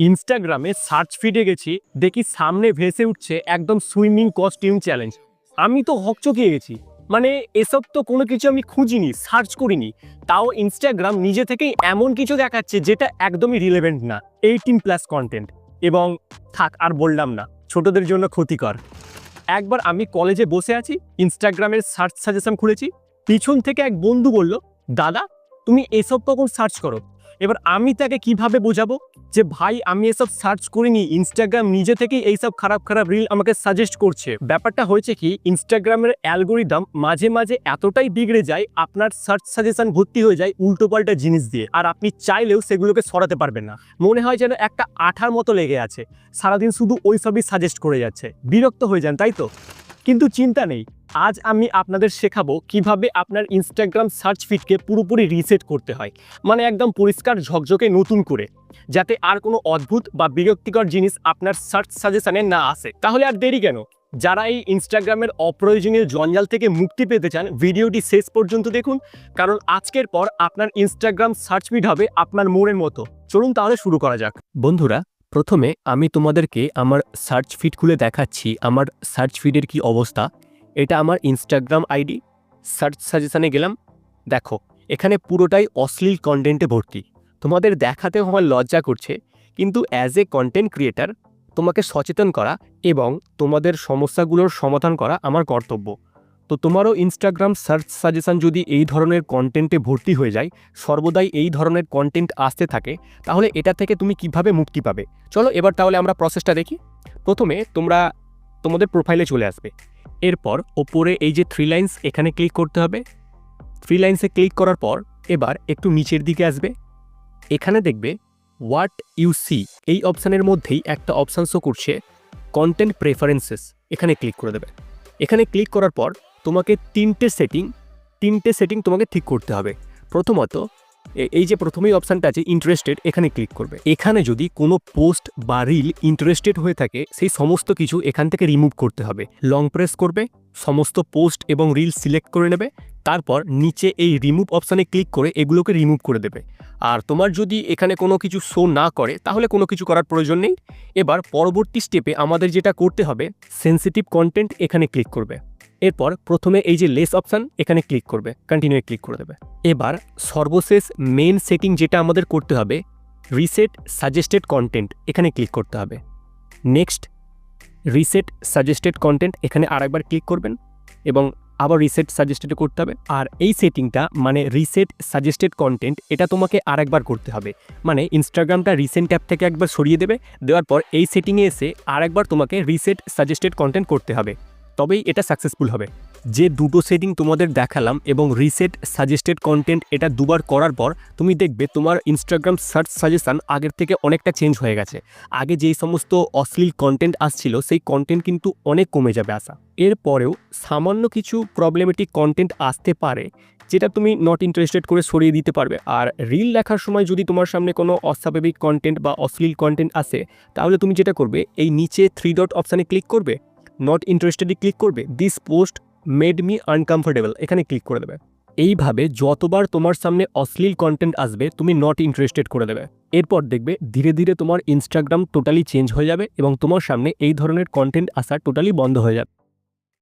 ইনস্টাগ্রামে সার্চ ফিডে গেছি, দেখি সামনে ভেসে উঠছে একদম সুইমিং কস্টিউম চ্যালেঞ্জ আমি তো হকচকিয়ে গেছি। মানে এসব তো কোনো কিছু আমি খুঁজিনি সার্চ করিনি। তাও ইনস্টাগ্রাম নিজে থেকেই এমন কিছু দেখাচ্ছে যেটা একদমই রিলেভেন্ট না। এইটিন প্লাস কন্টেন্ট এবং থাক, আর বললাম না, ছোটদের জন্য ক্ষতিকর। একবার আমি কলেজে বসে আছি ইনস্টাগ্রামের সার্চ সাজেশন খুলেছি। পিছন থেকে এক বন্ধু বলল, দাদা, তুমি এসব কখন সার্চ করো? এবার আমি তাকে কীভাবে বোঝাবো? যে ভাই, আমি এসব সার্চ করিনি ইনস্টাগ্রাম নিজে থেকেই এইসব খারাপ খারাপ রিল আমাকে সাজেস্ট করছে। ব্যাপারটা হয়েছে কি ইনস্টাগ্রামের অ্যালগোরিদম মাঝে মাঝে এতটাই বিগড়ে যায়, আপনার সার্চ সাজেশন ভর্তি হয়ে যায় উল্টোপাল্টা জিনিস দিয়ে। আর আপনি চাইলেও সেগুলোকে সরাতে পারবেন না। মনে হয় যেন একটা আঠার মতো লেগে আছে। সারাদিন শুধু ওই সবই সাজেস্ট করে যাচ্ছে। বিরক্ত হয়ে যান, তাই তো? কিন্তু চিন্তা নেই। আজ আমি আপনাদের শেখাবো কীভাবে আপনার ইনস্টাগ্রাম সার্চ ফিডকে পুরোপুরি রিসেট করতে হয়। মানে একদম পরিষ্কার, ঝকঝকে, নতুন করে। যাতে আর কোনো অদ্ভুত বা বিরক্তিকর জিনিস আপনার সার্চ সাজেশানে না আসে। তাহলে আর দেরি কেন? যারা এই ইনস্টাগ্রামের অপ্রয়োজনীয় জঞ্জাল থেকে মুক্তি পেতে চান, ভিডিওটি শেষ পর্যন্ত দেখুন। কারণ আজকের পর আপনার ইনস্টাগ্রাম সার্চ ফিড হবে আপনার মোড়ের মতো। চলুন তাহলে শুরু করা যাক। বন্ধুরা, প্রথমে আমি তোমাদেরকে আমার সার্চ ফিড খুলে দেখাচ্ছি। আমার সার্চ ফিডের কি অবস্থা? এটা আমার ইনস্টাগ্রাম আইডি সার্চ সাজেশানে গেলাম। দেখো, এখানে পুরোটাই অশ্লীল কন্টেন্টে ভর্তি। তোমাদের দেখাতেও আমার লজ্জা করছে, কিন্তু অ্যাজ এ কন্টেন্ট ক্রিয়েটার তোমাকে সচেতন করা এবং তোমাদের সমস্যাগুলোর সমাধান করা আমার কর্তব্য। তো তোমারও ইনস্টাগ্রাম সার্চ সাজেশান যদি এই ধরনের কন্টেন্টে ভর্তি হয়ে যায়, সর্বদাই এই ধরনের কন্টেন্ট আসতে থাকে, তাহলে এটা থেকে তুমি কীভাবে মুক্তি পাবে? চলো এবার তাহলে আমরা প্রসেসটা দেখি। প্রথমে তোমরা তোমাদের প্রোফাইলে চলে আসবে। এরপর ওপরে এই যে থ্রি লাইন্স এখানে ক্লিক করতে হবে। থ্রি লাইন্সে ক্লিক করার পর এবার একটু নিচের দিকে আসবে। এখানে দেখবে হোয়াট ইউ সি এই অপশানের মধ্যেই একটা অপশান শো করছে কন্টেন্ট প্রেফারেন্সেস এখানে ক্লিক করে দেবে। এখানে ক্লিক করার পর তোমাকে তিনটে সেটিং তিনটে সেটিং তোমাকে ঠিক করতে হবে। প্রথমত এই যে প্রথমেই অপশানটা আছে ইন্টারেস্টেড এখানে ক্লিক করবে। এখানে যদি কোনো পোস্ট বা রিল ইন্টারেস্টেড হয়ে থাকে, সেই সমস্ত কিছু এখান থেকে রিমুভ করতে হবে। লং প্রেস করবে, সমস্ত পোস্ট এবং রিল সিলেক্ট করে নেবে, তারপর নিচে এই রিমুভ অপশানে ক্লিক করে এগুলোকে রিমুভ করে দেবে। আর তোমার যদি এখানে কোনো কিছু শো না করে, তাহলে কোনো কিছু করার প্রয়োজন নেই। এবার পরবর্তী স্টেপে আমাদের যেটা করতে হবে সেন্সিটিভ কন্টেন্ট এখানে ক্লিক করবে। এরপর প্রথমে এই যে লেস অপশান এখানে ক্লিক করবে কন্টিনিউ ক্লিক করে দেবে। এবার সর্বশেষ মেন সেটিং যেটা আমাদের করতে হবে রিসেট সাজেস্টেড কন্টেন্ট এখানে ক্লিক করতে হবে। নেক্সট রিসেট সাজেস্টেড কন্টেন্ট এখানে আরেকবার ক্লিক করবেন এবং আবার রিসেট সাজেস্টেড করতে হবে। আর এই সেটিংটা মানে রিসেট সাজেস্টেড কন্টেন্ট এটা তোমাকে আরেকবার করতে হবে। মানে ইনস্টাগ্রামটা রিসেন্ট অ্যাপ থেকে একবার সরিয়ে দেবে, দেওয়ার পর এই সেটিংয়ে এসে আরেকবার তোমাকে রিসেট সাজেস্টেড কন্টেন্ট করতে হবে। তবেই এটা সাকসেসফুল হবে। যে দুটো সেটিং তোমাদের দেখালাম এবং রিসেট সাজেস্টেড কন্টেন্ট এটা দুবার করার পর তুমি দেখবে তোমার ইনস্টাগ্রাম সার্চ সাজেশান আগের থেকে অনেকটা চেঞ্জ হয়ে গেছে। আগে যেই সমস্ত অশ্লীল কন্টেন্ট আসছিল, সেই কন্টেন্ট কিন্তু অনেক কমে যাবে আসা এরপরেও সামান্য কিছু প্রবলেমেটিক কন্টেন্ট আসতে পারে, যেটা তুমি নট ইন্টারেস্টেড করে সরিয়ে দিতে পারবে। আর রিল লেখার সময় যদি তোমার সামনে কোনো অস্বাভাবিক কন্টেন্ট বা অশ্লীল কন্টেন্ট আসে, তাহলে তুমি যেটা করবে, এই নিচে থ্রি ডট অপশানে ক্লিক করবে নট ইন্টারেস্টেডে ক্লিক করবে this post made me uncomfortable এখানে ক্লিক করে দেবে। এইভাবে যতবার তোমার সামনে অশ্লীল কন্টেন্ট আসবে, তুমি নট ইন্টারেস্টেড করে দেবে। এরপর দেখবে ধীরে ধীরে তোমার ইনস্টাগ্রাম টোটালি চেঞ্জ হয়ে যাবে এবং তোমার সামনে এই ধরনের কন্টেন্ট আসা টোটালি বন্ধ হয়ে যাবে।